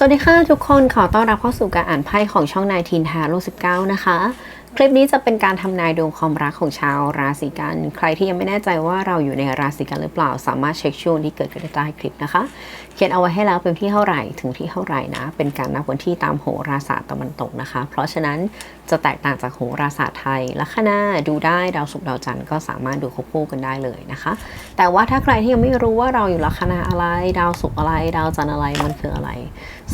สวัสดีค่ะทุกคนขอต้อนรับเข้าสู่การอ่านไพ่ของช่องนายทีนทาโล19 นะคะ คลิปนี้จะเป็นการทำนายดวงความรักของชาวราศีกัน ใครที่ยังไม่แน่ใจว่าเราอยู่ในราศีกันหรือเปล่า สามารถเช็คช่วงที่เกิดขึ้นใต้คลิปนะคะ เขียนเอาไว้ให้แล้วเป็นที่เท่าไหร่ถึงที่เท่าไหร่นะ เป็นการนับวันที่ตามโหราศาสตร์ตะวันตกนะคะ เพราะฉะนั้นจะแตกต่างจากโหราศาสตร์ไทยลัคนาดูได้ดาวศุกร์ดาวจันทร์ก็สามารถดูควบคู่กันได้เลยนะคะ แต่ว่าถ้าใครที่ยังไม่รู้ว่าเราอยู่ลัคนาอะไร ดาวศุกร์อะไร ดาวจันทร์อะไรมันคืออะไร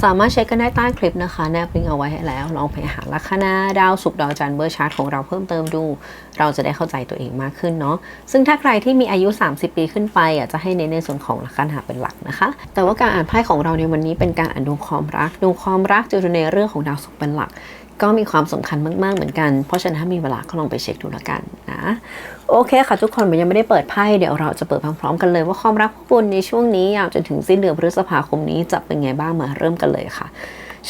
สามารถเช็คกันได้ใต้คลิปนะคะ แนบลิงก์เอาไว้ให้แล้ว ลองไปหาลัคนาดาวสุกดาวจันทร์เบอร์ชาร์ตของเราเพิ่มเติมดู เราจะได้เข้าใจตัวเองมากขึ้นเนาะซึ่งถ้าใครที่มีอายุ 30 ปีขึ้นไปอะจะให้เน้นในส่วนของลัคนาเป็นหลักนะคะ แต่ว่าการอ่านไพ่ของเราในวันนี้เป็นการอ่านดวงความรักดวงความรักจะอยู่ในเรื่องของดาวสุกเป็นหลัก ก็มีความสำคัญมาก ๆ เหมือนกัน เพราะฉะนั้นถ้ามีเวลาก็ลองไปเช็คดูละกันนะ โอเคค่ะทุกคนมันยังไม่ได้เปิดไพ่เดี๋ยวเราจะเปิดพร้อมๆกันเลยว่าความรักของคุณในช่วงนี้ยาวจนถึงสิ้นเดือนพฤษภาคมนี้จะเป็นไงบ้างมาเริ่มกันเลยค่ะ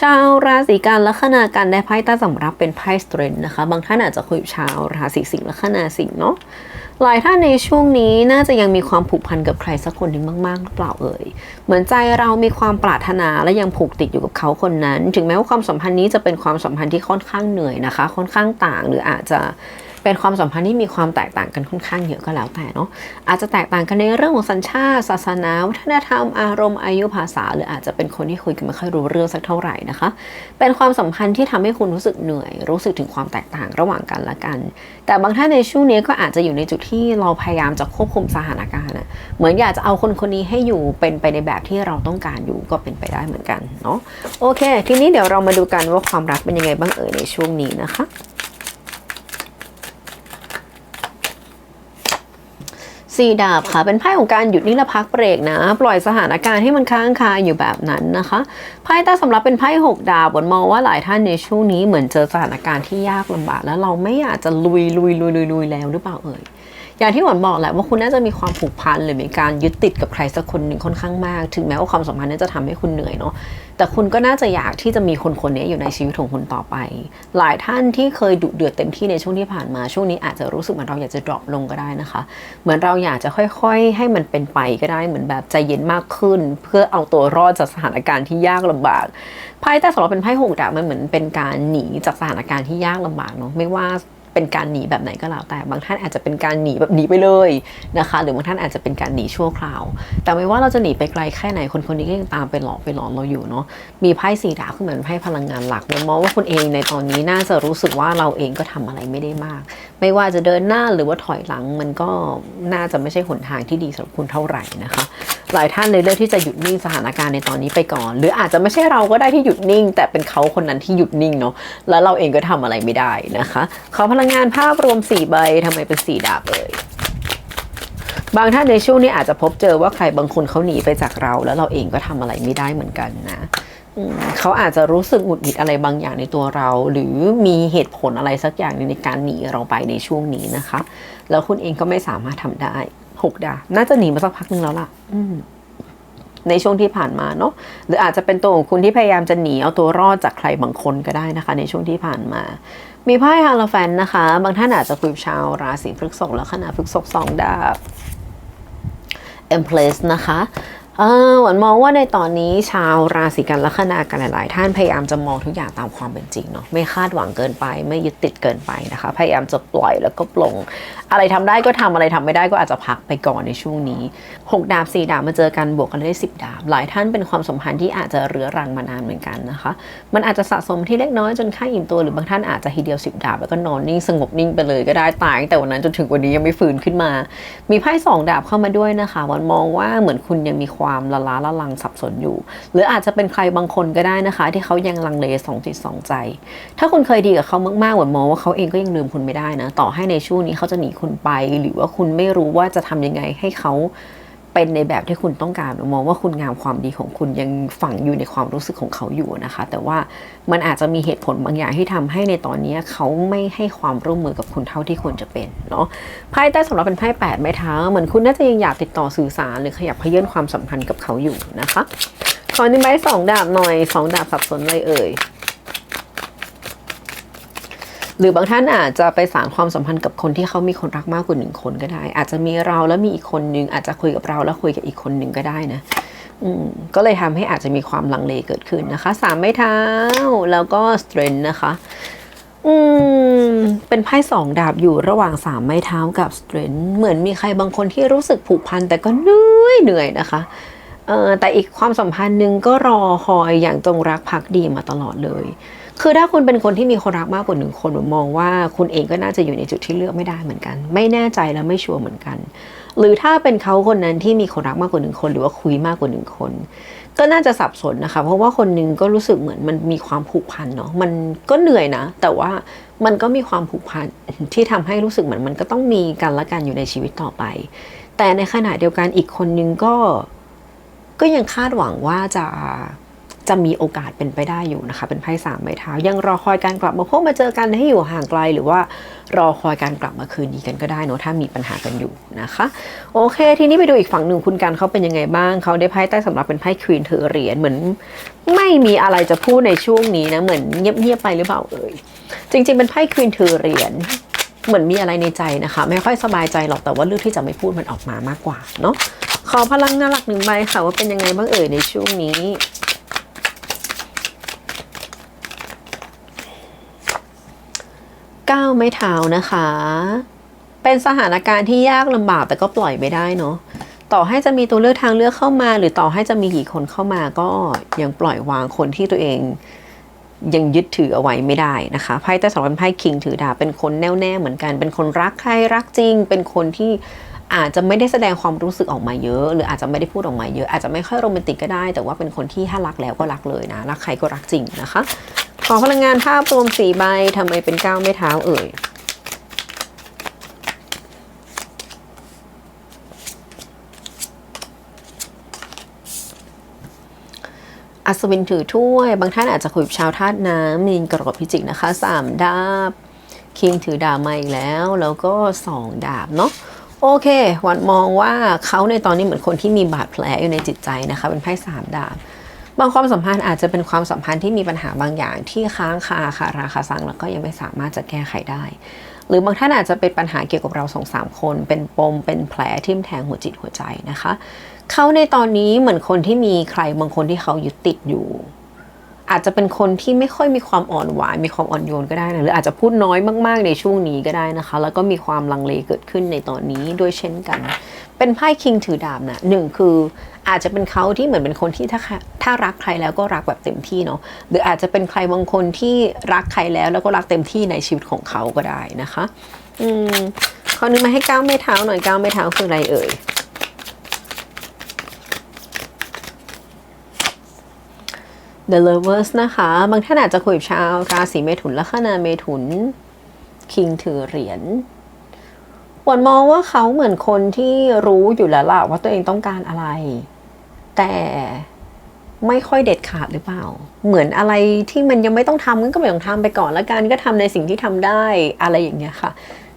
ชาวราศีกันลัคนาการได้ไพ่ใต้สำรับเป็นไพ่สเตรนนะคะ บางท่านอาจจะคุยกับชาวราศีสิงห์ลัคนาสิงห์เนาะ หลายท่านในช่วงนี้น่าจะยังมีความผูกพันกับใครสักคนหนึ่งมาก ๆ หรือเปล่าเอ่ย เหมือนใจเรามีความปรารถนาและยังผูกติดอยู่กับเขาคนนั้น ถึงแม้ว่าความสัมพันธ์นี้จะเป็นความสัมพันธ์ที่ค่อนข้างเหนื่อยนะคะ ค่อนข้างต่างหรืออาจจะ เป็นความสัมพันธ์ที่มีความแตกต่างกันค่อนข้างเยอะก็แล้วแต่เนาะอาจจะแตกต่างกันในเรื่องของสัญชาติ ศาสนา วัฒนธรรม อารมณ์อายุภาษา หรืออาจจะเป็นคนที่คุยกันไม่ค่อยรู้เรื่องสักเท่าไหร่นะคะ เป็นความสัมพันธ์ที่ทำให้คุณรู้สึกเหนื่อย รู้สึกถึงความแตกต่างระหว่างกันและกัน แต่บางท่านในช่วงนี้ก็อาจจะอยู่ในจุดที่เราพยายามจะควบคุมสถานการณ์อะเหมือนอยากจะเอาคนคนนี้ให้อยู่เป็นไปในแบบที่เราต้องการอยู่ก็เป็นไปได้เหมือนกันเนาะโอเค ทีนี้เดี๋ยวเรามาดูกันว่าความรักเป็นยังไงบ้างเอ่ยในช่วงนี้นะคะ สี่ดาบค่ะ เป็นไพ่ของการหยุดนิ่งและพักเบรกนะ ปล่อยสถานการณ์ให้มันค้างคาอยู่แบบนั้นนะคะไพ่ใต้สำรับเป็นไพ่หกดาบบนมองว่าหลายท่านในช่วงนี้เหมือนเจอสถานการณ์ที่ยากลำบากแล้วเราไม่อยากจะลุยลุยลุยลุยลุยแล้วหรือเปล่าเอ่ย อย่างที่หวานบอกแหละว่าคุณน่าจะมีความผูกพันหรือมีการยึดติดกับใครสักคนหนึ่งค่อนข้างมาก ถึงแม้ว่าความสัมพันธ์นี้จะทำให้คุณเหนื่อยเนาะแต่คุณก็น่าจะอยากที่จะมีคนคนนี้อยู่ในชีวิตของคุณต่อไป หลายท่านที่เคยดุเดือดเต็มที่ในช่วงที่ผ่านมาช่วงนี้อาจจะรู้สึกเหมือนเราอยากจะดรอปลงก็ได้นะคะ เหมือนเราอยากจะค่อยๆ ให้มันเป็นไปก็ได้เหมือนแบบใจเย็นมากขึ้น เพื่อเอาตัวรอดจากสถานการณ์ที่ยากลำบากไพ่แต่สำหรับเป็นไพ่หกดาบมันเหมือนเป็นการหนีจากสถานการณ์ที่ยากลำบากเนาะไม่ว่า เป็นการหนีแบบไหนก็แล้วแต่บางท่านอาจจะเป็นการหนีแบบหนีไปเลยนะคะ หรือบางท่านอาจจะเป็นการหนีชั่วคราว แต่ไม่ว่าเราจะหนีไปไกลแค่ไหนคนคนนี้ก็ยังตามไปหลอกไปหลอนเราอยู่เนาะมีไพ่สีดาบขึ้นมาเป็นไพ่พลังงานหลักมันมองว่าคุณเองในตอนนี้น่าจะรู้สึกว่าเราเองก็ทำอะไรไม่ได้มาก ไม่ว่าจะเดินหน้าหรือว่าถอยหลังมันก็น่าจะไม่ใช่หนทางที่ดีสำหรับคุณเท่าไหร่นะคะ หลายท่านเลยเลือกที่จะหยุดนิ่งสถานการณ์ในตอนนี้ไปก่อน หรืออาจจะไม่ใช่เราก็ได้ที่หยุดนิ่ง แต่เป็นเขาคนนั้นที่หยุดนิ่งเนาะแล้วเราเองก็ทำอะไรไม่ได้นะคะ ขอพลังงานภาพรวม4ใบทำไมเป็นสีดาบเอ่ยบางท่านในช่วงนี้อาจจะพบเจอว่าใครบางคนเขาหนีไปจากเรา แล้วเราเองก็ทำอะไรไม่ได้เหมือนกันนะเขาอาจจะรู้สึกหงุดหงิดอะไรบางอย่างในตัวเรา หรือมีเหตุผลอะไรสักอย่างหนึ่งในการหนีเราไปในช่วงนี้นะคะ แล้วคุณเองก็ไม่สามารถทำได้ หกดาบน่าจะหนีมาสักพักนึงแล้วล่ะอืมในช่วงที่ผ่านมาเนาะหรืออาจจะเป็นตัวของคุณที่พยายามจะหนีเอาตัวรอดจากใครบางคนก็ได้นะคะ ในช่วงที่ผ่านมา มีไพ่ฮาโลแฟนนะคะ บางท่านอาจจะคุยกับชาวราศีพฤษภแล้วขณะพฤษภสองดาบ e m p l a c e นะคะ เออหวันมองว่าในตอนนี้ชาวราศีกันลัคนากันหลาย ๆ ท่านพยายามจะมองทุกอย่างตามความเป็นจริงเนาะไม่คาดหวังเกินไป ไม่ยึดติดเกินไปนะคะ พยายามจะปล่อยแล้วก็ปลง อะไรทำได้ก็ทำอะไรทำไม่ได้ก็อาจจะพักไปก่อนในช่วงนี้หกดาบสี่ดาบมาเจอกันบวกกันได้สิบดาบ หลายท่านเป็นความสัมพันธ์ที่อาจจะเรื้อรังมานานเหมือนกันนะคะ มันอาจจะสะสมที่เล็กน้อยจนค่าอิ่มตัวหรือบางท่านอาจจะทีเดียวสิบดาบแล้วก็นอนนิ่งสงบนิ่งไปเลยก็ได้ตายแต่วันนั้นจนถึงวันนี้ยังไม่ฟื้นขึ้นมา มีไพ่สองดาบเข้ามาด้วยนะคะวันมองว่าเหมือนคุณยังมีความความละล้าละลังสับสนอยู่ หรืออาจจะเป็นใครบางคนก็ได้นะคะ ที่เขายังลังเลสองจิตสองใจ ถ้าคุณเคยดีกับเขามากๆเหมือนมองว่าเขาเองก็ยังลืมคุณไม่ได้นะ ต่อให้ในช่วงนี้เขาจะหนีคุณไป หรือว่าคุณไม่รู้ว่าจะทำยังไงให้เขา เป็นในแบบที่คุณต้องการมองว่าคุณงามความดีของคุณยังฝังอยู่ในความรู้สึกของเขาอยู่นะคะ แต่ว่ามันอาจจะมีเหตุผลบางอย่างที่ทำให้ในตอนนี้เขาไม่ให้ความร่วมมือกับคุณเท่าที่ควรจะเป็นเนาะไพ่ใต้สำหรับเป็นไพ่แปดไม้เท้าเหมือนคุณน่าจะยังอยากติดต่อสื่อสารหรือขยับเขยื่นความสัมพันธ์กับเขาอยู่นะคะขอหนึ่งใบสองดาบหน่อยสองดาบสับสนเลยเอ่ย หรือบางท่านอาจจะไปสานความสัมพันธ์กับคนที่เขามีคนรักมากกว่าหนึ่งคนก็ได้ อาจจะมีเราแล้วมีอีกคนนึงอาจจะคุยกับเราแล้วคุยกับอีกคนนึงก็ได้นะก็เลยทำให้อาจจะมีความลังเลเกิดขึ้นนะคะสามไม้เท้าแล้วก็ strength นะคะ อืม เป็นไพ่สองดาบอยู่ระหว่างสามไม้เท้ากับ strength เหมือนมีใครบางคนที่รู้สึกผูกพันแต่ก็เหนื่อยเหนื่อยนะคะเออแต่อีกความสัมพันธ์หนึ่งก็รอคอยอย่างจงรักภักดีมาตลอดเลย คือถ้าคุณเป็นคนที่มีคนรักมากกว่าหนึ่งคนผมมองว่าคุณเองก็น่าจะอยู่ในจุดที่เลือกไม่ได้เหมือนกัน ไม่แน่ใจและไม่ชัวร์เหมือนกัน หรือถ้าเป็นเขาคนนั้นที่มีคนรักมากกว่าหนึ่งคน หรือว่าคุยมากกว่าหนึ่งคน ก็น่าจะสับสนนะคะ เพราะว่าคนหนึงก็รู้สึกเหมือนมันมีความผูกพันเนาะมันก็เหนื่อยนะ แต่ว่ามันก็มีความผูกพันที่ทำให้รู้สึกเหมือนมันก็ต้องมีกันและกันอยู่ในชีวิตต่อไป แต่ในขณะเดียวกันอีกคนนึงก็ก็ยังคาดหวังว่าจะ จะมีโอกาสเป็นไปได้อยู่นะคะ เป็นไพ่สามไม้เท้า ยังรอคอยการกลับมาพบมาเจอกันให้อยู่ห่างไกล หรือว่ารอคอยการกลับมาคืนดีกันก็ได้เนอะถ้ามีปัญหากันอยู่นะคะ โอเค ทีนี้ไปดูอีกฝั่งหนึ่งคุณกันเขาเป็นยังไงบ้างเขาได้ไพ่ใต้สำหรับเป็นไพ่ควีนถือเหรียญเหมือน ไม่มีอะไรจะพูดในช่วงนี้นะเหมือนเงียบๆไปหรือเปล่าเอ่ยจริง ๆ เป็นไพ่ควีนถือเหรียญเหมือนมีอะไรในใจนะคะ ไม่ค่อยสบายใจหรอกแต่ว่าเลือกที่จะไม่พูดมันออกมามากกว่าเนาะขอพลังน่ารักหนึ่งใบค่ะว่าเป็นยังไงบ้างเอ่ยในช่วงนี้ ก้าวไม่เท้านะคะ เป็นสถานการณ์ที่ยากลำบากแต่ก็ปล่อยไม่ได้เนาะต่อให้จะมีตัวเลือกทางเลือกเข้ามา หรือต่อให้จะมีกี่คนเข้ามาก็ยังปล่อยวางคนที่ตัวเองยังยึดถือเอาไว้ไม่ได้นะคะไพ่แต่สำหรับไพ่คิงถือดาบเป็นคนแน่วแน่เหมือนกัน เป็นคนรักใครรักจริง เป็นคนที่อาจจะไม่ได้แสดงความรู้สึกออกมาเยอะ หรืออาจจะไม่ได้พูดออกมาเยอะ อาจจะไม่ค่อยโรแมนติกก็ได้ แต่ว่าเป็นคนที่ถ้ารักแล้วก็รักเลยนะ รักใครก็รักจริงนะคะ ขอพลังงานภาพรวมสี่ใบทำไมเป็นก้าวไม่เท้าเอ่ยอัศวินถือถ้วย บางท่านอาจจะคุยกับชาวธาตุน้ำมีนกรกพิจิกนะคะสามดาบ คิงถือดาบมาอีกแล้ว แล้วก็สองดาบเนาะโอเค วันมองว่าเขาในตอนนี้เหมือนคนที่มีบาดแผลอยู่ในจิตใจนะคะ เป็นไพ่สามดาบางความสัมพันธ์อาจจะเป็นความสัมพันธ์ที่มีปัญหาบางอย่างที่ค้างคาคาราคาซังแล้วก็ยังไม่สามารถจะแก้ไขได้ หรือบางท่านอาจจะเป็นปัญหาเกี่ยวกับเราสองสามคน เป็นปมเป็นแผลทิ่มแทงหัวจิตหัวใจนะคะเขาในตอนนี้เหมือนคนที่มีใครบางคนที่เขายึดติดอยู่ อาจจะเป็นคนที่ไม่ค่อยมีความอ่อนหวานมีความอ่อนโยนก็ได้นะหรืออาจจะพูดน้อยมากๆในช่วงนี้ก็ได้นะคะ แล้วก็มีความลังเลเกิดขึ้นในตอนนี้ด้วยเช่นกัน เป็นไพ่คิงถือดาบนะหนึ่งคืออาจจะเป็นเขาที่เหมือนเป็นคนที่ถ้าถ้ารักใครแล้วก็รักแบบเต็มที่เนาะหรืออาจจะเป็นใครบางคนที่รักใครแล้วแล้วก็รักเต็มที่ในชีวิตของเขาก็ได้นะคะ อืมขอนึกมาให้ก้าวไม่เท้าหน่อยก้าวไม่เท้าคืออะไรเอ่ย The Lovers นะคะ บางท่านอาจจะคุยกับชาวราศีเมถุนลัคนาเมถุน คิงถือเหรียญหวนมองว่าเขาเหมือนคนที่รู้อยู่แล้วล่ะว่าตัวเองต้องการอะไร แต่ไม่ค่อยเด็ดขาดหรือเปล่า เหมือนอะไรที่มันยังไม่ต้องทำก็ไม่ต้องทำไปก่อนละกันก็ทำในสิ่งที่ทำได้อะไรอย่างเงี้ยค่ะ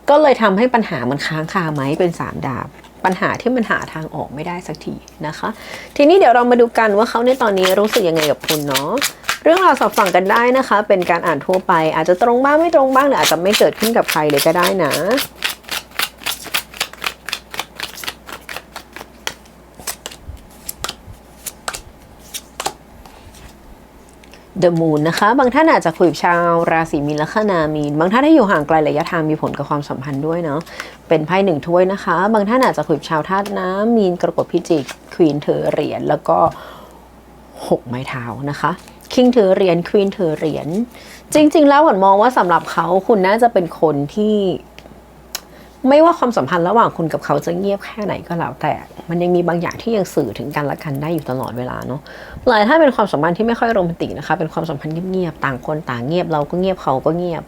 ก็เลยทำให้ปัญหามันค้างคาไหมเป็นสามดาบ ปัญหาที่มันหาทางออกไม่ได้สักทีนะคะ ทีนี้เดี๋ยวเรามาดูกันว่าเขาในตอนนี้รู้สึกยังไงกับคุณเนาะเรื่องราวสอบฝั่งกันได้นะคะ เป็นการอ่านทั่วไป อาจจะตรงบ้างไม่ตรงบ้างหรืออาจจะไม่เกิดขึ้นกับใครเลยก็ได้นะ The Moon นะคะบางท่านอาจจะคุยกับชาวราศีมีนลัคนามีน บางท่านที่อยู่ห่างไกลระยะทางมีผลกับความสัมพันธ์ด้วยเนาะเป็นไพ่หนึ่งถ้วยนะคะ บางท่านอาจจะคุยกับชาวธาตุน้ำมีนกรกฎพิจิกควีนเธอเหรียญแล้วก็หกไม้เท้านะคะคิงเธอเหรียญควีนเธอเหรียญจริง ๆ แล้วหวนมองว่าสำหรับเขาคุณน่าจะเป็นคนที่ ไม่ว่าความสัมพันธ์ระหว่างคุณกับเขาจะเงียบแค่ไหนก็แล้วแต่ มันยังมีบางอย่างที่ยังสื่อถึงกันและกันได้อยู่ตลอดเวลาเนาะหลายท่าเป็นความสัมพันธ์ที่ไม่ค่อยโรแมนติกนะคะ เป็นความสัมพันธ์เงียบๆ ต่างคนต่างเงียบเราก็เงียบเขาก็เงียบ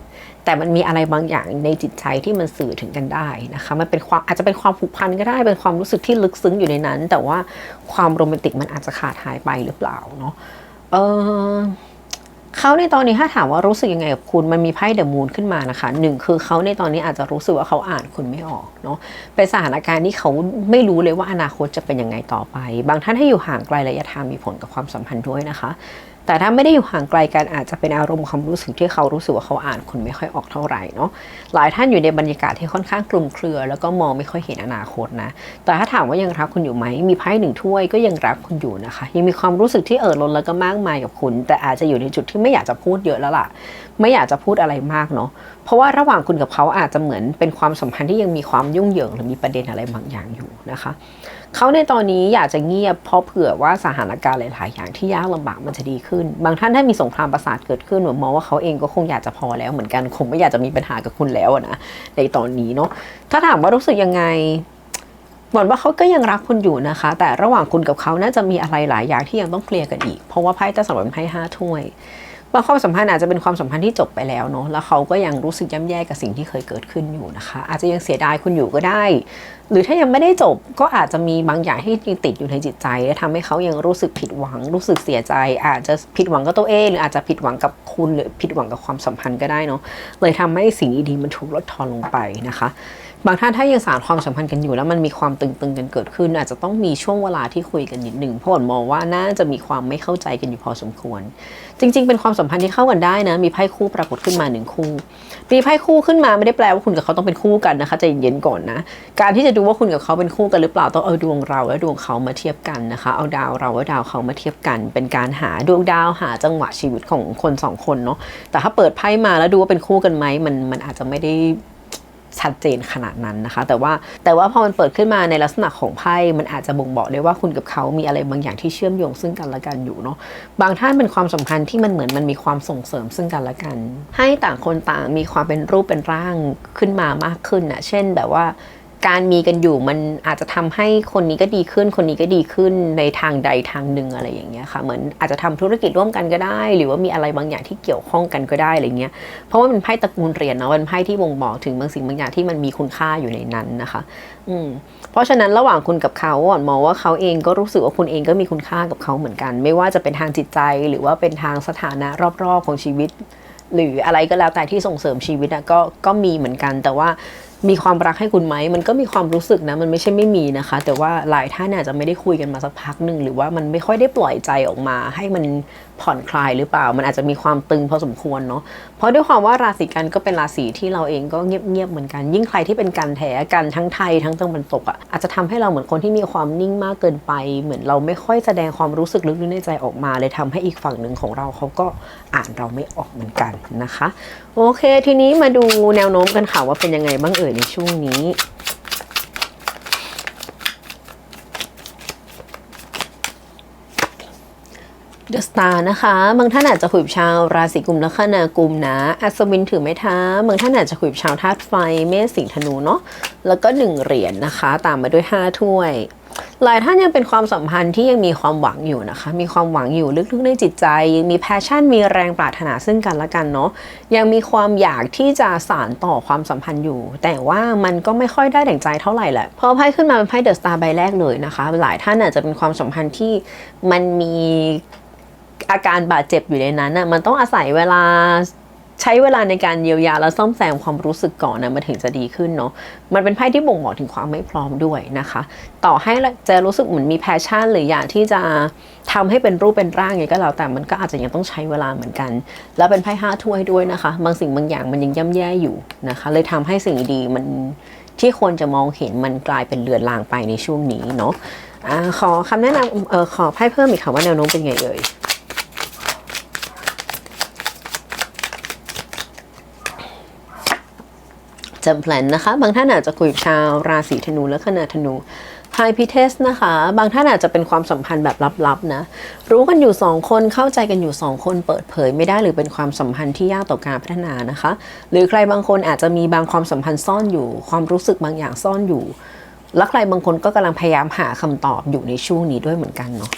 แต่มันมีอะไรบางอย่างในจิตใจที่มันสื่อถึงกันได้นะคะ มันเป็นความอาจจะเป็นความผูกพันก็ได้ เป็นความรู้สึกที่ลึกซึ้งอยู่ในนั้น แต่ว่าความโรแมนติกมันอาจจะขาดหายไปหรือเปล่าเนาะ เออ เขาในตอนนี้ถ้าถามว่ารู้สึกยังไงกับคุณมันมีไพ่เดอะมูนขึ้นมานะคะหนึ่งคือเขาในตอนนี้อาจจะรู้สึกว่าเขาอ่านคุณไม่ออกเนาะเป็นสถานการณ์ที่เขาไม่รู้เลยว่าอนาคตจะเป็นยังไงต่อไป บางท่านให้อยู่ห่างไกลระยะทางมีผลกับความสัมพันธ์ด้วยนะคะ แต่ถ้าไม่ได้อยู่ห่างไกลกันอาจจะเป็นอารมณ์ความรู้สึกที่เขารู้สึกว่าเขาอ่านคุณไม่ค่อยออกเท่าไหร่เนาะหลายท่านอยู่ในบรรยากาศที่ค่อนข้างคลุมเครือ แล้วก็มองไม่ค่อยเห็นอนาคตนะ แต่ถ้าถามว่ายังรักคุณอยู่ไหมมีไพ่หนึ่งถ้วยก็ยังรักคุณอยู่นะคะ ยังมีความรู้สึกที่เอ่อล้นแล้วก็มากมายกับคุณ แต่อาจจะอยู่ในจุดที่ไม่อยากจะพูดเยอะแล้วล่ะ ไม่อยากจะพูดอะไรมากเนาะ เพราะว่าระหว่างคุณกับเขาอาจจะเหมือนเป็นความสัมพันธ์ที่ยังมีความยุ่งเหยิงหรือมีประเด็นอะไรบางอย่างอยู่นะคะเขาในตอนนี้อยากจะเงียบเพราะเผื่อว่าสถานการณ์หลาย ๆ อย่างที่ยากลำบากมันจะดีขึ้น บางท่านถ้ามีสงครามประสาทเกิดขึ้นหนูมองว่าเขาเองก็คงอยากจะพอแล้วเหมือนกันคงไม่อยากจะมีปัญหากับคุณแล้วนะในตอนนี้เนาะถ้าถามว่ารู้สึกยังไงหวังว่าเขาก็ยังรักคุณอยู่นะคะ แต่ระหว่างคุณกับเขาน่าจะมีอะไรหลายอย่างที่ยังต้องเคลียร์กันอีก เพราะว่าไพ่จะสำหรับไพ่ห้าถ้วย บางความสัมพันธ์อาจจะเป็นความสัมพันธ์ที่จบไปแล้วเนาะแล้วเขาก็ยังรู้สึกย่ำแย่กับสิ่งที่เคยเกิดขึ้นอยู่นะคะ อาจจะยังเสียดายคุณอยู่ก็ได้ หรือถ้ายังไม่ได้จบก็อาจจะมีบางอย่างที่ยังติดอยู่ในจิตใจ และทำให้เขายังรู้สึกผิดหวัง รู้สึกเสียใจ อาจจะผิดหวังกับตัวเองหรืออาจจะผิดหวังกับคุณหรือผิดหวังกับความสัมพันธ์ก็ได้เนาะเลยทำให้สิ่งดีๆมันถูกลดทอนลงไปนะคะ บางท่านถ้ายังสานความสัมพันธ์กันอยู่ แล้วมันมีความตึงๆกันเกิดขึ้น อาจจะต้องมีช่วงเวลาที่คุยกันนิดหนึ่งเพราะผมมองว่าน่าจะมีความไม่เข้าใจกันอยู่พอสมควร จริง ๆ เป็นความสัมพันธ์ที่เข้ากันได้นะ มีไพ่คู่ปรากฏขึ้นมาหนึ่งคู่มีไพ่คู่ขึ้นมาไม่ได้แปลว่าคุณกับเขาต้องเป็นคู่กันนะคะใจเย็นๆก่อนนะการที่จะดูว่าคุณกับเขาเป็นคู่กันหรือเปล่าต้องเอาดวงเราและดวงเขามาเทียบกันนะคะ เอาดาวเราและดาวเขามาเทียบกัน เป็นการหาดวงดาวหาจังหวะชีวิตของคนสองคนเนาะแต่ถ้าเปิดไพ่มาแล้วดูว่าเป็นคู่กันไหมมันมันอาจจะไม่ได้ ชัดเจนขนาดนั้นนะคะ แต่ว่าแต่ว่าพอมันเปิดขึ้นมาในลักษณะของไพ่มันอาจจะบ่งบอกได้ว่าคุณกับเขามีอะไรบางอย่างที่เชื่อมโยงซึ่งกันและกันอยู่เนาะบางท่านเป็นความสัมพันธ์ที่มันเหมือนมันมีความส่งเสริมซึ่งกันและกัน ให้ต่างคนต่างมีความเป็นรูปเป็นร่างขึ้นมามากขึ้นนะเช่นแบบว่า การมีกันอยู่มันอาจจะทำให้คนนี้ก็ดีขึ้น คนนี้ก็ดีขึ้นในทางใดทางหนึ่งอะไรอย่างเงี้ยค่ะเหมือนอาจจะทำธุรกิจร่วมกันก็ได้ หรือว่ามีอะไรบางอย่างที่เกี่ยวข้องกันก็ได้อะไรเงี้ยเพราะว่าเป็นไพ่ตระกูลเหรียญเนาะเป็นไพ่ที่บ่งบอกถึงบางสิ่งบางอย่างที่มันมีคุณค่าอยู่ในนั้นนะคะ อืมเพราะฉะนั้นระหว่างคุณกับเขาอ่อนมองว่าเขาเองก็รู้สึกว่าคุณเองก็มีคุณค่ากับเขาเหมือนกัน ไม่ว่าจะเป็นทางจิตใจหรือว่าเป็นทางสถานะรอบๆของชีวิต หรืออะไรก็แล้วแต่ที่ส่งเสริมชีวิตอะก็ก็มีเหมือนกันแต่ว่า มีความรักให้คุณไหม มันก็มีความรู้สึกนะ มันไม่ใช่ไม่มีนะคะ แต่ว่าหลายท่านอาจจะไม่ได้คุยกันมาสักพักหนึ่งหรือว่ามันไม่ค่อยได้ปล่อยใจออกมา ให้มัน ผ่อนคลายหรือเปล่า มันอาจจะมีความตึงพอสมควรเนาะเพราะด้วยความว่าราศีกันก็เป็นราศีที่เราเองก็เงียบๆเหมือนกัน ยิ่งใครที่เป็นกันแท้กันทั้งไทยทั้งตะวันตกอะอาจจะทำให้เราเหมือนคนที่มีความนิ่งมากเกินไป เหมือนเราไม่ค่อยแสดงความรู้สึกลึกๆในใจออกมา เลยทำให้อีกฝั่งหนึ่งของเราเขาก็อ่านเราไม่ออกเหมือนกันนะคะ โอเค ทีนี้มาดูแนวโน้มกันค่ะว่าเป็นยังไงบ้างเอ่ยในช่วงนี้ เดอะสตาร์นะคะ บางท่านอาจจะคุยกับชาวราศีกุมและคนากุมนะ อัศวินถือไม้เท้าบางท่านอาจจะคุยกับชาวธาตุไฟ เมษสิงห์ธนูเนาะ แล้วก็หนึ่งเหรียญนะคะ ตามมาด้วยห้าถ้วย หลายท่านยังเป็นความสัมพันธ์ที่ยังมีความหวังอยู่นะคะ มีความหวังอยู่ลึกๆในจิตใจ ยังมีแพชชั่น มีแรงปรารถนาซึ่งกันและกันเนาะ ยังมีความอยากที่จะสานต่อความสัมพันธ์อยู่ แต่ว่ามันก็ไม่ค่อยได้ดั่งใจเท่าไหร่แหละ พอไพ่ขึ้นมาเป็นไพ่เดอะสตาร์ใบแรกเลยนะคะ หลายท่านอาจจะเป็นความสัมพันธ์ที่มันมี อาการบาดเจ็บอยู่ในนั้นน่ะมันต้องอาศัยเวลาใช้เวลาในการเยียวยาและซ่อมแซมความรู้สึกก่อนนะมันถึงจะดีขึ้นเนาะมันเป็นไพ่ที่บ่งบอกถึงความไม่พร้อมด้วยนะคะ ต่อให้จะรู้สึกเหมือนมีแพชชั่น หรืออยากที่จะทำให้เป็นรูปเป็นร่างไงก็แล้วแต่มันก็อาจจะยังต้องใช้เวลาเหมือนกัน แล้วเป็นไพ่ห้าถ้วยด้วยนะคะ บางสิ่งบางอย่างมันยังย่ำแย่อยู่นะคะ เลยทำให้สิ่งดีมันที่ควรจะมองเห็นมันกลายเป็นเลือนลางไปในช่วงนี้เนาะอ่าขอคำแนะนำเออขอไพ่เพิ่มอีกค่ะว่าแนวโน้มเป็นไงเอ่ย จำแพลนนะคะ บางท่านอาจจะคุยกับชาวราศีธนูและคณะธนูไฮพิเทสนะคะ บางท่านอาจจะเป็นความสัมพันธ์แบบลับๆนะ รู้กันอยู่สองคนเข้าใจกันอยู่สองคนเปิดเผยไม่ได้หรือเป็นความสัมพันธ์ที่ยากต่อการพัฒนานะคะ หรือใครบางคนอาจจะมีบางความสัมพันธ์ซ่อนอยู่ ความรู้สึกบางอย่างซ่อนอยู่ และใครบางคนก็กำลังพยายามหาคำตอบอยู่ในช่วงนี้ด้วยเหมือนกันเนาะ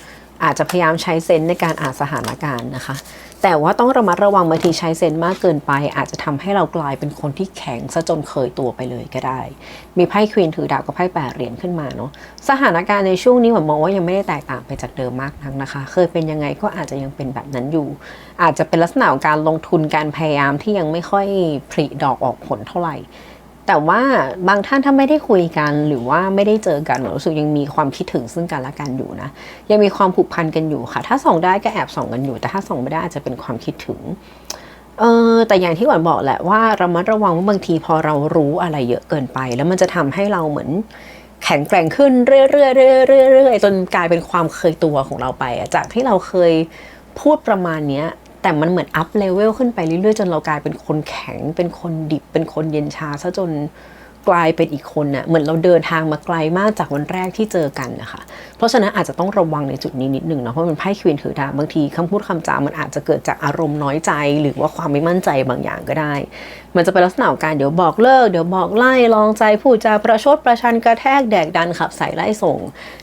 อาจจะพยายามใช้เซนในการอ่านสถานการณ์นะคะ แต่ว่าต้องระมัดระวังบางทีใช้เซนมากเกินไป อาจจะทำให้เรากลายเป็นคนที่แข็งซะจนเคยตัวไปเลยก็ได้ มีไพ่ควีนถือดาวกับไพ่แปดเหรียญขึ้นมาเนาะสถานการณ์ในช่วงนี้ผมมองว่ายังไม่ได้แตกต่างไปจากเดิมมากนักนะคะ เคยเป็นยังไงก็อาจจะยังเป็นแบบนั้นอยู่ อาจจะเป็นลักษณะของการลงทุนการพยายามที่ยังไม่ค่อยผลิดอกออกผลเท่าไหร่ แต่ว่าบางท่านถ้าไม่ได้คุยกันหรือว่าไม่ได้เจอกันหนูรู้สึกยังมีความคิดถึงซึ่งกันและกันอยู่นะ ยังมีความผูกพันกันอยู่ค่ะ ถ้าส่องได้ก็แอบส่องกันอยู่ แต่ถ้าส่องไม่ได้อาจจะเป็นความคิดถึงเออแต่อย่างที่หวานบอกแหละว่าระมัดระวังว่าบางทีพอเรารู้อะไรเยอะเกินไป แล้วมันจะทำให้เราเหมือนแข็งแกร่งขึ้นเรื่อยๆเรื่อยๆเรื่อยๆจนกลายเป็นความเคยตัวของเราไปจากที่เราเคยพูดประมาณเนี้ย แต่มันเหมือนอัพเลเวลขึ้นไปเรื่อยๆ จนเรากลายเป็นคนแข็ง เป็นคนดิบ เป็นคนเย็นชาซะจนกลายเป็นอีกคนน่ะเหมือนเราเดินทางมาไกลมากจากวันแรกที่เจอกันนะคะ เพราะฉะนั้นอาจจะต้องระวังในจุดนี้นิดหนึ่งเนาะเพราะมันไพ่ควีนถือดาบบางทีคำพูดคำจามันอาจจะเกิดจากอารมณ์น้อยใจ หรือว่าความไม่มั่นใจบางอย่างก็ได้ มันจะเป็นลักษณะของการเดี๋ยวบอกเลิกเดี๋ยวบอกไล่ลองใจพูดจาประชดประชันกระแทกแดกดันขับใส่ไล่ส่ง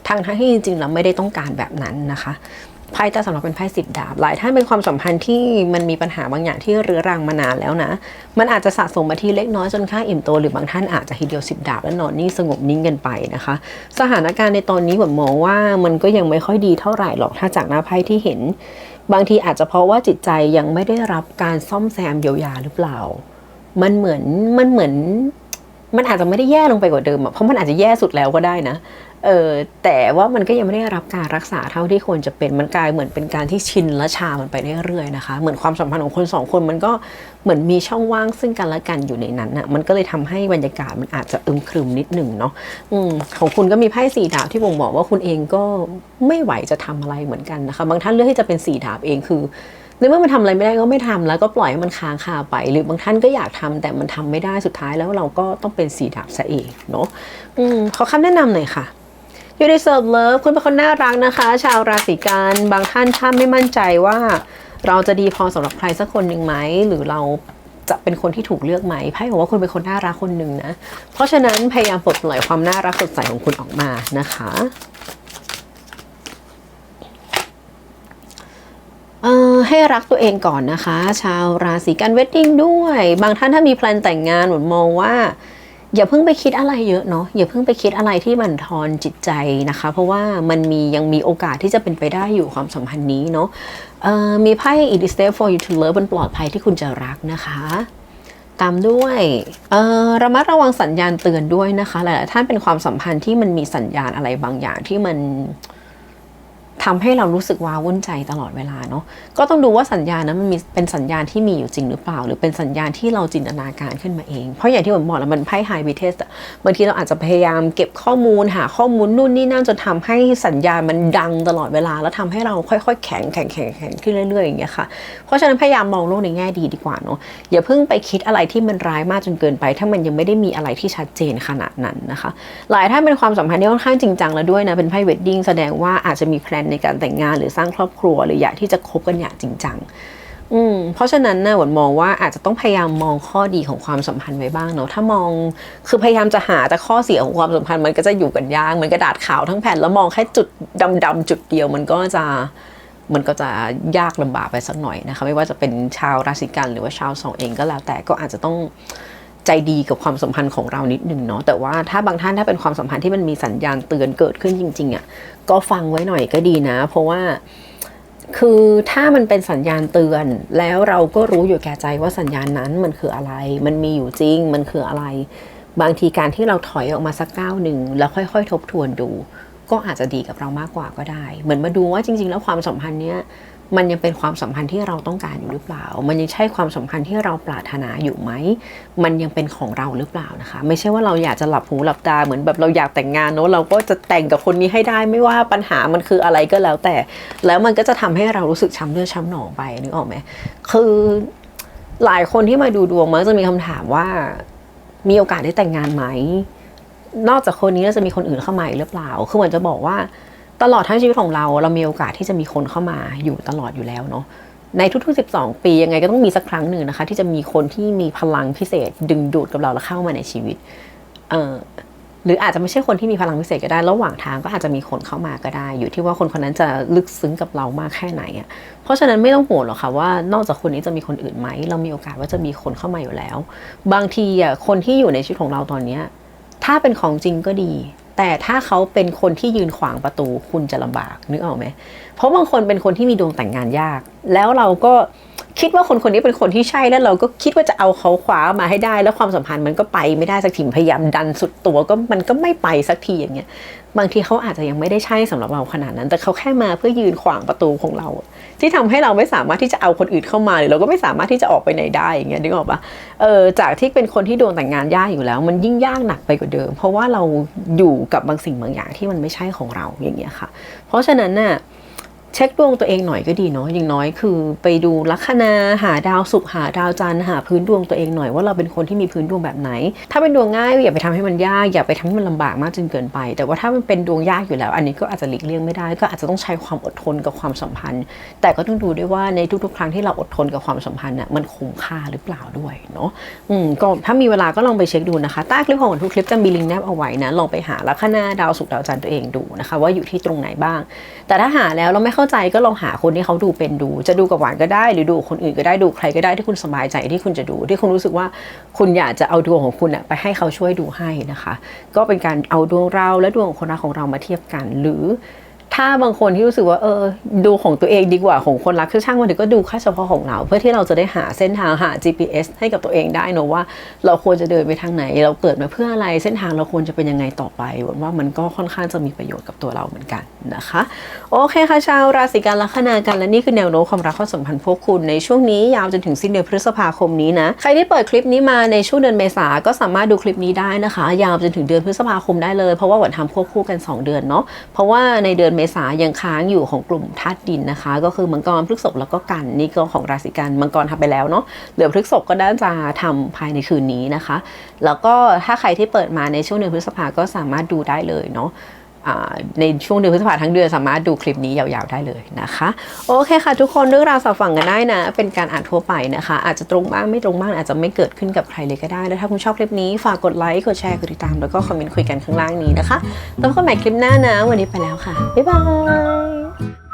ทางทั้งที่จริงๆเราไม่ได้ต้องการแบบนั้นนะคะ ไพ่แต่สำหรับเป็นไพ่สิบดาบหลายท่านเป็นความสัมพันธ์ที่มันมีปัญหาบางอย่างที่เรื้อรังมานานแล้วนะ มันอาจจะสะสมมาทีเล็กน้อยจนค่าอิ่มโตหรือบางท่านอาจจะทีเดียวสิบดาบแล้วนอนนี่สงบนิ่งกันไปนะคะ สถานการณ์ในตอนนี้ผมมองว่ามันก็ยังไม่ค่อยดีเท่าไหร่หรอกถ้าจากหน้าไพ่ที่เห็น บางทีอาจจะเพราะว่าจิตใจยังไม่ได้รับการซ่อมแซมเยียวยาหรือเปล่า มันเหมือนมันเหมือน มันอาจจะไม่ได้แย่ลงไปกว่าเดิมอะเพราะมันอาจจะแย่สุดแล้วก็ได้นะ เออแต่ว่ามันก็ยังไม่ได้รับการรักษาเท่าที่ควรจะเป็น มันกลายเหมือนเป็นการที่ชินและชา มันไปเรื่อยๆนะคะ เหมือนความสัมพันธ์ของคนสองคนมันก็เหมือนมีช่องว่างซึ่งกันและกันอยู่ในนั้นน่ะมันก็เลยทำให้บรรยากาศมันอาจจะอึมครึมนิดหนึ่งเนาะอของคุณก็มีไพ่สี่ดาบที่บ่งบอกว่าคุณเองก็ไม่ไหวจะทำอะไรเหมือนกันนะคะ บางท่านเลือกที่จะเป็นสี่ดาบเองคือ ในเมื่อมันทำอะไรไม่ได้ก็ไม่ทำแล้วก็ปล่อยให้มันค้างคาไป หรือบางท่านก็อยากทำแต่มันทำไม่ได้สุดท้ายแล้วเราก็ต้องเป็นสีดาบซะเองเนาะอืมขอคำแนะนำหน่อยค่ะ You deserve love คุณเป็นคนน่ารักนะคะ ชาวราศีกันบางท่านถ้าไม่มั่นใจว่า เราจะดีพอสำหรับใครสักคนหนึ่งไหมหรือเราจะเป็นคนที่ถูกเลือกไหมไพ่บอกว่าคุณเป็นคนน่ารักคนหนึ่งนะ เพราะฉะนั้นพยายามปลดปล่อยความน่ารักสดใสของคุณออกมานะคะ เอ่อ ให้รักตัวเองก่อนนะคะ ชาวราศีกันเวดดิ้งด้วย บางท่านถ้ามีแพลนแต่งงานหนูมองว่า อย่าเพิ่งไปคิดอะไรเยอะเนาะอย่าเพิ่งไปคิดอะไรที่บั่นทอนจิตใจนะคะ เพราะว่ามันมียังมีโอกาสที่จะเป็นไปได้อยู่ความสัมพันธ์นี้เนาะมีไพ่ it is safe for you to love มันปลอดภัยที่คุณจะรักนะคะตามด้วยเระมัดระวังสัญญาณเตือนด้วยนะคะ หลายๆท่านเป็นความสัมพันธ์ที่มันมีสัญญาณอะไรบางอย่างที่มัน ทำให้เรารู้สึกว้าวุ่นใจตลอดเวลาเนาะก็ต้องดูว่าสัญญาณนั้นมันมีเป็นสัญญาณที่มีอยู่จริงหรือเปล่า หรือเป็นสัญญาณที่เราจินตนาการขึ้นมาเอง เพราะอย่างที่ผมบอกแล้วมันไพ่ไฮบีเทสบางทีเราอาจจะพยายามเก็บข้อมูลหาข้อมูลนู่นนี่นั่นจนทำให้สัญญาณมันดังตลอดเวลา แล้วทำให้เราค่อยๆ แข็งแข็งแข็งแข็งขึ้นเรื่อย ๆ อย่างเงี้ยค่ะเพราะฉะนั้นพยายามมองโลกในแง่ดีดีกว่าเนาะอย่าเพิ่งไปคิดอะไรที่มันร้ายมากจนเกินไป ถ้ามันยังไม่ได้มีอะไรที่ชัดเจนขนาดนั้นนะคะ หลายท่านเป็นความสัมพันธ์ที่ค่อนข้างจริงจังแล้วด้วยนะเป็นไพ่เวดดิ้งแสดงว่าอาจจะมีแพลนในการแต่งงานหรือสร้างครอบครัว หรืออยากที่จะคบกันอย่างจริงจังอืมเพราะฉะนั้นนะหวนมองว่าอาจจะต้องพยายามมองข้อดีของความสัมพันธ์ไว้บ้างเนาะถ้ามองคือพยายามจะหาแต่ข้อเสียของความสัมพันธ์มันก็จะอยู่กันยากเหมือนกระดาษขาวทั้งแผ่นแล้วมองแค่จุดดำๆจุดเดียวมันก็จะมันก็จะยากลำบากไปสักหน่อยนะคะไม่ว่าจะเป็นชาวราศีกันหรือว่าชาวสองเองก็แล้วแต่ก็อาจจะต้อง ใจดีกับความสัมพันธ์ของเรานิดนึงเนาะแต่ว่าถ้าบางท่านถ้าเป็นความสัมพันธ์ที่มันมีสัญญาณเตือนเกิดขึ้นจริงๆอะ่ะก็ฟังไว้หน่อยก็ดีนะ เพราะว่าคือถ้ามันเป็นสัญญาณเตือนแล้วเราก็รู้อยู่แก่ใจว่าสัญญาณนั้นมันคืออะไร มันมีอยู่จริง มันคืออะไร บางทีการที่เราถอยออกมาสักก้าวหนึ่งแล้วค่อย ๆ ทบทวนดู ก็อาจจะดีกับเรามากกว่าก็ได้ เหมือนมาดูว่าจริง ๆ แล้วความสัมพันธ์เนี้ย มันยังเป็นความสัมพันธ์ที่เราต้องการอยู่หรือเปล่า มันยังใช่ความสัมพันธ์ที่เราปรารถนาอยู่ไหม มันยังเป็นของเราหรือเปล่านะคะ ไม่ใช่ว่าเราอยากจะหลับหูหลับตาเหมือนแบบเราอยากแต่งงานเนอะเราก็จะแต่งกับคนนี้ให้ได้ไม่ว่าปัญหามันคืออะไรก็แล้วแต่ แล้วมันก็จะทำให้เรารู้สึกช้ำเลือดช้ำหนองไปนึกออกไหมคือหลายคนที่มาดูดวงมักจะมีคำถามว่ามีโอกาสได้แต่งงานไหม นอกจากคนนี้แล้วจะมีคนอื่นเข้ามาอีกหรือเปล่า คือเหมือนจะบอกว่า ตลอดทั้งชีวิตของเรา เรามีโอกาสที่จะมีคนเข้ามาอยู่ตลอดอยู่แล้วเนาะในทุกๆ 12 ปียังไงก็ต้องมีสักครั้งหนึ่งนะคะ ที่จะมีคนที่มีพลังพิเศษ ดึงดูดกับเราแล้วเข้ามาในชีวิตเออหรืออาจจะไม่ใช่คนที่มีพลังพิเศษก็ได้ ระหว่างทางก็อาจจะมีคนเข้ามาก็ได้ อยู่ที่ว่าคนคนนั้นจะลึกซึ้งกับเรามากแค่ไหนอะ่ะเพราะฉะนั้นไม่ต้องห่วงหรอกค่ะว่านอกจากคนนี้จะมีคนอื่นไหมเรามีโอกาสว่าจะมีคนเข้ามาอยู่แล้ว บางทีอะคนที่อยู่ในชีวิตของเราตอนเนี้ยถ้าเป็นของจริงก็ดี แต่ถ้าเขาเป็นคนที่ยืนขวางประตูคุณจะลำบากนึกออกไหมเพราะบางคนเป็นคนที่มีดวงแต่งงานยาก แล้วเราก็ คิดว่าคนคนนี้เป็นคนที่ใช่แล้วเราก็คิดว่าจะเอาเขาคว้ามาให้ได้ แล้วความสัมพันธ์มันก็ไปไม่ได้สักทีพยายามดันสุดตัวก็มันก็ไม่ไปสักทีอย่างเงี้ยบางทีเขาอาจจะยังไม่ได้ใช่สำหรับเราขนาดนั้น แต่เขาแค่มาเพื่อยืนขวางประตูของเรา ที่ทำให้เราไม่สามารถที่จะเอาคนอื่นเข้ามาหรือเราก็ไม่สามารถที่จะออกไปไหนได้อย่างเงี้ยนึกออกปะเออจากที่เป็นคนที่ดวงแต่งงานยากอยู่แล้ว มันยิ่งยากหนักไปกว่าเดิม เพราะว่าเราอยู่กับบางสิ่งบางอย่างที่มันไม่ใช่ของเราอย่างเงี้ยค่ะ เพราะฉะนั้นน่ะ เช็คดวงตัวเองหน่อยก็ดีเนาะอย่างน้อยคือ ไปดูลัคนาหาดาวศุกร์หาดาวจันทร์หาพื้นดวงตัวเองหน่อยว่าเราเป็นคนที่มีพื้นดวงแบบไหน ถ้าเป็นดวงง่ายอย่าไปทำให้มันยากอย่าไปทำให้มันลำบากมากจนเกินไป แต่ว่าถ้ามันเป็นดวงยากอยู่แล้ว อันนี้ก็อาจจะหลีกเลี่ยงไม่ได้ ก็อาจจะต้องใช้ความอดทนกับความสัมพันธ์ แต่ก็ต้องดูด้วยว่าในทุกๆ ครั้งที่เราอดทนกับความสัมพันธ์น่ะมันคุ้มค่าหรือเปล่าด้วยเนาะอืมก็ถ้ามีเวลาก็ลองไปเช็คดูนะคะใต้คลิปของทุกคลิปจะมีลิงก์แนบเอาไว้นะลองไปหาลัคนาดาวศุกร์ดาวจันทร์ตัวเองดูนะคะว่าอยู่ที่ตรงไหนบ้าง แต่ถ้าหาแล้วเราไม่เข้าใจก็ลองหาคนที่เขาดูเป็นดู จะดูกับหวานก็ได้ หรือดูคนอื่นก็ได้ดูใครก็ได้ที่คุณสบายใจที่คุณจะดู ที่คุณรู้สึกว่าคุณอยากจะเอาดวงของคุณไปให้เขาช่วยดูให้นะคะ ก็เป็นการเอาดวงเราและดวงของคนรักของเรามาเทียบกันหรือ ถ้าบางคนที่รู้สึกว่าเออ ดูของตัวเองดีกว่าของคนรักคือช่างมันเถอะก็ดูแค่เฉพาะของเรา เพื่อที่เราจะได้หาเส้นทางหา GPS ให้กับตัวเองได้เนอะว่า เราควรจะเดินไปทางไหน เราเกิดมาเพื่ออะไรเส้นทางเราควรจะเป็นยังไงต่อไปหวังว่ามันก็ค่อนข้างจะมีประโยชน์กับตัวเราเหมือนกันนะคะโอเคค่ะชาวราศีกันลัคนากันและนี่คือแนวโน้มความรักความสัมพันธ์พวกคุณในช่วงนี้ยาวจนถึงสิ้นเดือนพฤษภาคมนี้นะใครที่เปิดคลิปนี้มาในช่วงเดือนเมษาก็สามารถดูคลิปนี้ได้นะคะ ยาวจนถึงเดือนพฤษภาคมได้เลย เพราะว่าหวันทำควบคู่กัน 2 เดือนเนาะเพราะว่าในเดือนเมษายังค้างอยู่ของกลุ่มธาตุดินนะคะ ก็คือมังกรพฤกษภแล้วก็กันนี่ก็ของราศีกันมังกรทำไปแล้วเนาะเหลือพฤกษภก็น่าจะทำภายในคืนนี้นะคะ แล้วก็ถ้าใครที่เปิดมาในช่วงเดือนพฤษภาก็สามารถดูได้เลยเนาะ ในช่วงเดือนพฤษภาทั้งเดือนสามารถดูคลิปนี้ยาวๆได้เลยนะคะ โอเคค่ะ ทุกคนเรื่องราวสอบฝังกันได้นะ เป็นการอ่านทั่วไปนะคะ อาจจะตรงบ้างไม่ตรงบ้างอาจจะไม่เกิดขึ้นกับใครเลยก็ได้ แล้วถ้าคุณชอบคลิปนี้ฝากกดไลค์กดแชร์กดติดตามแล้วก็คอมเมนต์คุยกันข้างล่างนี้นะคะแล้วพบกันใหม่คลิปหน้านะ วันนี้ไปแล้วค่ะบ๊ายบาย